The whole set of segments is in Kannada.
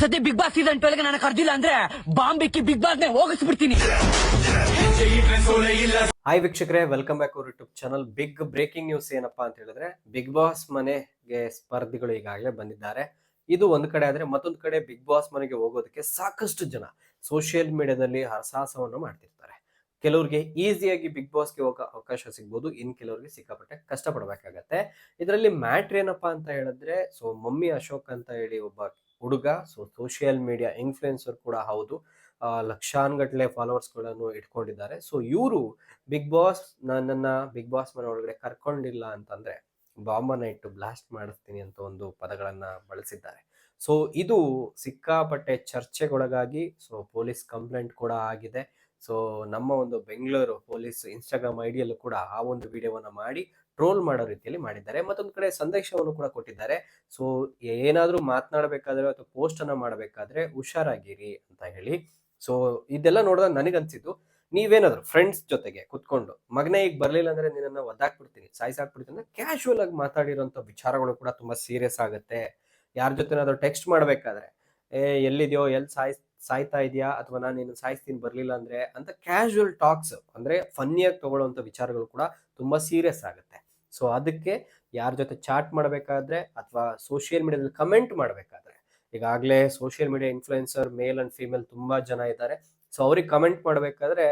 ಸತಿ ಬಿಗ್ ಬಾಸ್ ಸೀಸನ್ ಟ್ವೆಲ್ಗೆ ನಾನು ಕರ್ದಿಲ್ಲ ಅಂದ್ರೆ ಬಾಂಬೆಕ್ಕೆ ಬಿಗ್ ಬಾಸ್ ನೇ ಹೋಗಿಸ್ಬಿಡ್ತೀನಿ. ಹಾಯ್ ವೀಕ್ಷಕರೇ ವೆಲ್ಕಮ್ ಬ್ಯಾಕ್ ಅವ್ರ YouTube channel big breaking news ಏನಪ್ಪಾ ಅಂತ ಹೇಳಿದ್ರೆ, ಬಿಗ್ ಬಾಸ್ ಮನೆಗೆ ಸ್ಪರ್ಧಿಗಳು ಈಗಾಗಲೇ ಬಂದಿದ್ದಾರೆ. ಇದು ಒಂದ್ ಕಡೆ ಆದ್ರೆ ಮತ್ತೊಂದ್ ಕಡೆ ಬಿಗ್ ಬಾಸ್ ಮನೆಗೆ ಹೋಗೋದಕ್ಕೆ ಸಾಕಷ್ಟು ಜನ ಸೋಷಿಯಲ್ ಮೀಡಿಯಾದಲ್ಲಿ ಹರಸಾಹಸವನ್ನು ಮಾಡ್ತಿರ್ತಾರೆ. ಕೆಲವರಿಗೆ ಈಸಿಯಾಗಿ ಬಿಗ್ ಬಾಸ್ಗೆ ಹೋಗೋ ಅವಕಾಶ ಸಿಗ್ಬೋದು, ಇನ್ ಕೆಲವರಿಗೆ ಸಿಕ್ಕಾಪಟ್ಟೆ ಕಷ್ಟಪಡ್ಬೇಕಾಗತ್ತೆ. ಇದರಲ್ಲಿ ಮ್ಯಾಟ್ರ್ ಏನಪ್ಪಾ ಅಂತ ಹೇಳಿದ್ರೆ ಸೊ ಮಮ್ಮಿ ಅಶೋಕ್ ಅಂತ ಹೇಳಿ ಒಬ್ಬ ಹುಡುಗ. ಸೊ ಸೋಷಿಯಲ್ ಮೀಡಿಯಾ ಇನ್ಫ್ಲುಯೆನ್ಸರ್ ಕೂಡ ಹೌದು. ಲಕ್ಷಾನ್ಗಟ್ಲೆ ಫಾಲೋವರ್ಸ್ಗಳನ್ನು ಇಟ್ಕೊಂಡಿದ್ದಾರೆ. ಸೊ ಇವರು ಬಿಗ್ ಬಾಸ್ ನನ್ನ ಬಿಗ್ ಬಾಸ್ ಮನೆ ಒಳಗಡೆ ಕರ್ಕೊಂಡಿಲ್ಲ ಅಂತಂದ್ರೆ ಬಾಂಬನ್ನ ಇಟ್ಟು ಬ್ಲಾಸ್ಟ್ ಮಾಡಿಸ್ತೀನಿ ಅಂತ ಒಂದು ಪದಗಳನ್ನ ಬಳಸಿದ್ದಾರೆ. ಸೊ ಇದು ಸಿಕ್ಕಾಪಟ್ಟೆ ಚರ್ಚೆಗೊಳಗಾಗಿ ಸೊ ಪೊಲೀಸ್ ಕಂಪ್ಲೇಂಟ್ ಕೂಡ ಆಗಿದೆ. ಸೊ ನಮ್ಮ ಒಂದು ಬೆಂಗಳೂರು ಪೊಲೀಸ್ ಇನ್ಸ್ಟಾಗ್ರಾಮ್ ಐಡಿಯಲ್ಲೂ ಕೂಡ ಆ ಒಂದು ವಿಡಿಯೋವನ್ನು ಮಾಡಿ ಟ್ರೋಲ್ ಮಾಡೋ ರೀತಿಯಲ್ಲಿ ಮಾಡಿದ್ದಾರೆ. ಮತ್ತೊಂದು ಕಡೆ ಸಂದೇಶವನ್ನು ಕೂಡ ಕೊಟ್ಟಿದ್ದಾರೆ. ಸೊ ಏನಾದರೂ ಮಾತನಾಡಬೇಕಾದ್ರೆ ಅಥವಾ ಪೋಸ್ಟ್ ಅನ್ನ ಮಾಡಬೇಕಾದ್ರೆ ಹುಷಾರಾಗಿರಿ ಅಂತ ಹೇಳಿ. ಸೊ ಇದೆಲ್ಲ ನೋಡಿದಾಗ ನನಗನ್ಸಿದ್ದು, ನೀವೇನಾದ್ರು ಫ್ರೆಂಡ್ಸ್ ಜೊತೆಗೆ ಕುತ್ಕೊಂಡು, ಮಗನೇ ಈಗ ಬರ್ಲಿಲ್ಲ ಅಂದ್ರೆ ನಿನ್ನ ಒದ್ದಾಕ್ಬಿಡ್ತೀನಿ, ಸಾಯಿಸಾಕ್ಬಿಡ್ತೀನಿ ಅಂದ್ರೆ ಕ್ಯಾಶುವಲ್ ಆಗಿ ಮಾತಾಡಿರೋಂಥ ವಿಚಾರಗಳು ಕೂಡ ತುಂಬಾ ಸೀರಿಯಸ್ ಆಗುತ್ತೆ. ಯಾರ ಜೊತೆನಾದ್ರೂ ಟೆಕ್ಸ್ಟ್ ಮಾಡ್ಬೇಕಾದ್ರೆ, ಏ, ಎಲ್ಲಿದೆಯೋ ಎಲ್ಲಿ ಸಾಯ್, ಸಾಯ್ತಾ ಇದೆಯಾ? ಅಥವಾ ನಾನು ನಿನ್ನ ಸಾಯಿಸ್ತೀನಿ, ಬರ್ಲಿಲ್ಲ ಅಂದ್ರೆ? ಅಂತ ಕ್ಯಾಶುವಲ್ ಟಾಕ್ಸ್ ಅಂದ್ರೆ ಫನ್ನಿಯಾಗಿ ತಗೊಳ್ಳೋಂಥ ವಿಚಾರಗಳು ಕೂಡ ತುಂಬಾ ಸೀರಿಯಸ್ ಆಗುತ್ತೆ. ಸೊ ಅದಕ್ಕೆ ಯಾರ ಜೊತೆ ಚಾಟ್ ಮಾಡಬೇಕಾದ್ರೆ ಅಥವಾ ಸೋಷಿಯಲ್ ಮೀಡಿಯಾದಲ್ಲಿ ಕಮೆಂಟ್ ಮಾಡಬೇಕಾದ್ರೆ. ಈಗಾಗಲೇ social media influencer male and female ತುಂಬಾ ಜನ ಇದ್ದಾರೆ. ಸೊ ಅವ್ರಿಗೆ ಕಮೆಂಟ್ ಮಾಡಬೇಕಾದ್ರೆ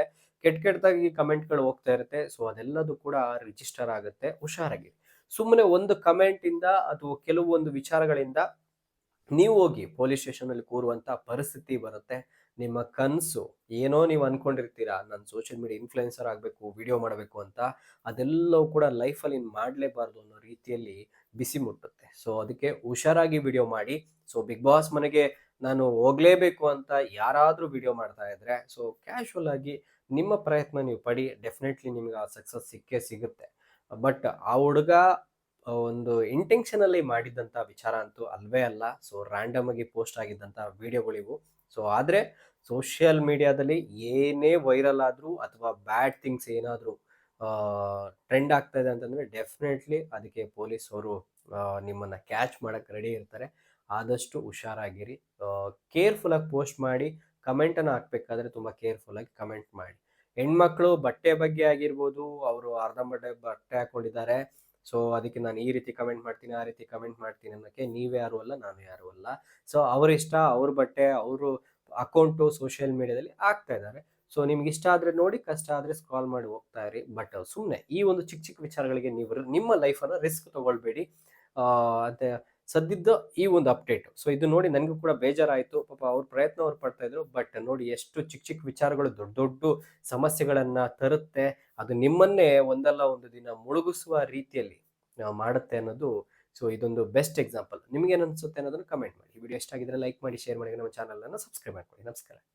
ಕೆಟ್ಟ ಕೆಟ್ಟದಾಗಿ ಕಮೆಂಟ್ಗಳು ಹೋಗ್ತಾ ಇರುತ್ತೆ. ಸೊ ಅದೆಲ್ಲದೂ ಕೂಡ ರಿಜಿಸ್ಟರ್ ಆಗುತ್ತೆ. ಹುಷಾರಾಗಿ. ಸುಮ್ಮನೆ ಒಂದು ಕಮೆಂಟ್ ಇಂದ ಅಥವಾ ಕೆಲವೊಂದು ವಿಚಾರಗಳಿಂದ ನೀವು ಹೋಗಿ ಪೊಲೀಸ್ ಸ್ಟೇಷನ್ ಅಲ್ಲಿ ಕೂರುವಂತ ಪರಿಸ್ಥಿತಿ ಬರುತ್ತೆ. ನಿಮ್ಮ ಕನಸು ಏನೋ ನೀವು ಅನ್ಕೊಂಡಿರ್ತೀರಾ, ನಾನು ಸೋಷಿಯಲ್ ಮೀಡಿಯಾ ಇನ್ಫ್ಲುಯೆನ್ಸರ್ ಆಗಬೇಕು ವಿಡಿಯೋ ಮಾಡಬೇಕು ಅಂತ, ಅದೆಲ್ಲವೂ ಕೂಡ ಲೈಫಲ್ಲಿ ಮಾಡಲೇಬಾರ್ದು ಅನ್ನೋ ರೀತಿಯಲ್ಲಿ ಬಿಸಿ ಮುಟ್ಟುತ್ತೆ. ಸೊ ಅದಕ್ಕೆ ಹುಷಾರಾಗಿ ವಿಡಿಯೋ ಮಾಡಿ. ಸೊ ಬಿಗ್ ಬಾಸ್ ಮನೆಗೆ ನಾನು ಹೋಗ್ಲೇಬೇಕು ಅಂತ ಯಾರಾದರೂ ವಿಡಿಯೋ ಮಾಡ್ತಾ ಇದ್ರೆ ಸೊ ಕ್ಯಾಶುವಲ್ ಆಗಿ ನಿಮ್ಮ ಪ್ರಯತ್ನ ನೀವು ಪಡಿ. ಡೆಫಿನೆಟ್ಲಿ ನಿಮ್ಗೆ ಆ ಸಕ್ಸಸ್ ಸಿಕ್ಕೇ ಸಿಗುತ್ತೆ. ಬಟ್ ಆ ಹುಡುಗ ಒಂದು ಇಂಟೆನ್ಷನಲ್ಲಿ ಮಾಡಿದ್ದಂಥ ವಿಚಾರ ಅಂತೂ ಅಲ್ವೇ ಅಲ್ಲ. ಸೊ ರ್ಯಾಂಡಮ್ ಆಗಿ ಪೋಸ್ಟ್ ಆಗಿದ್ದಂಥ ವಿಡಿಯೋಗಳಿವು. ಸೊ ಆದ್ರೆ ಸೋಷಿಯಲ್ ಮೀಡಿಯಾದಲ್ಲಿ ಏನೇ ವೈರಲ್ ಆದ್ರೂ ಅಥವಾ ಬ್ಯಾಡ್ ಥಿಂಗ್ಸ್ ಏನಾದ್ರೂ ಟ್ರೆಂಡ್ ಆಗ್ತಾ ಇದೆ ಅಂತಂದ್ರೆ ಡೆಫಿನೆಟ್ಲಿ ಅದಕ್ಕೆ ಪೊಲೀಸ್ ಅವರು ನಿಮ್ಮನ್ನ ಕ್ಯಾಚ್ ಮಾಡೋಕ್ಕೆ ರೆಡಿ ಇರ್ತಾರೆ. ಆದಷ್ಟು ಹುಷಾರಾಗಿರಿ. ಕೇರ್ಫುಲ್ ಆಗಿ ಪೋಸ್ಟ್ ಮಾಡಿ ಕಮೆಂಟನ್ನು ಹಾಕ್ಬೇಕಾದ್ರೆ ತುಂಬಾ ಕೇರ್ಫುಲ್ ಆಗಿ ಕಮೆಂಟ್ ಮಾಡಿ. ಹೆಣ್ಮಕ್ಳು ಬಟ್ಟೆ ಬಗ್ಗೆ ಆಗಿರ್ಬೋದು, ಅವರು ಅರ್ಧಂಬರ್ಧ ಬಟ್ಟೆ ಹಾಕೊಂಡಿದ್ದಾರೆ. ಸೊ ಅದಕ್ಕೆ ನಾನು ಈ ರೀತಿ ಕಮೆಂಟ್ ಮಾಡ್ತೀನಿ, ಆ ರೀತಿ ಕಮೆಂಟ್ ಮಾಡ್ತೀನಿ ಅನ್ನೋಕ್ಕೆ ನೀವೇ ಯಾರು ಅಲ್ಲ ನಾನು ಯಾರು ಅಲ್ಲ. ಸೊ ಅವ್ರ ಇಷ್ಟ, ಅವ್ರ ಬಟ್ಟೆ, ಅವರು ಅಕೌಂಟು ಸೋಷಿಯಲ್ ಮೀಡಿಯಾದಲ್ಲಿ ಆಗ್ತಾ ಇದ್ದಾರೆ. ಸೊ ನಿಮ್ಗೆ ಇಷ್ಟ ಆದರೆ ನೋಡಿ, ಕಷ್ಟ ಆದರೆ ಸ್ಕ್ರಾಲ್ ಮಾಡಿ ಹೋಗ್ತಾ ಇರಿ. ಬಟ್ ಸುಮ್ಮನೆ ಈ ಒಂದು ಚಿಕ್ಕ ಚಿಕ್ಕ ವಿಚಾರಗಳಿಗೆ ನೀವು ನಿಮ್ಮ ಲೈಫನ್ನು ರಿಸ್ಕ್ ತಗೊಳ್ಬೇಡಿ. ಅದೇ ಸದ್ದಿದ್ದ ಈ ಒಂದು ಅಪ್ಡೇಟ್ ಸೊ ಇದು ನೋಡಿ ನನಗೂ ಕೂಡ ಬೇಜಾರಾಯಿತು. ಪಾಪ ಅವ್ರ ಪ್ರಯತ್ನ ಅವ್ರು ಪಡ್ತಾ ಇದ್ರು ಬಟ್ ನೋಡಿ ಎಷ್ಟು ಚಿಕ್ಕ ಚಿಕ್ಕ ವಿಚಾರಗಳು, ದೊಡ್ಡ ದೊಡ್ಡ ಸಮಸ್ಯೆಗಳನ್ನ ತರುತ್ತೆ. ಅದು ನಿಮ್ಮನ್ನೇ ಒಂದಲ್ಲ ಒಂದು ದಿನ ಮುಳುಗಿಸುವ ರೀತಿಯಲ್ಲಿ ಮಾಡುತ್ತೆ ಅನ್ನೋದು ಸೊ ಇದೊಂದು ಬೆಸ್ಟ್ ಎಕ್ಸಾಂಪಲ್ ನಿಮ್ಗೆ ಏನು ಅನ್ಸುತ್ತೆ ಅನ್ನೋದನ್ನು ಕಮೆಂಟ್ ಮಾಡಿ. ಈ ವಿಡಿಯೋ ಎಷ್ಟಾಗಿದ್ರೆ ಲೈಕ್ ಮಾಡಿ ಶೇರ್ ಮಾಡಿ, ನಮ್ಮ ಚಾನಲ್ ಅನ್ನು ಸಬ್ಸ್ಕ್ರೈಬ್ ಮಾಡ್ಕೊಳ್ಳಿ. ನಮಸ್ಕಾರ.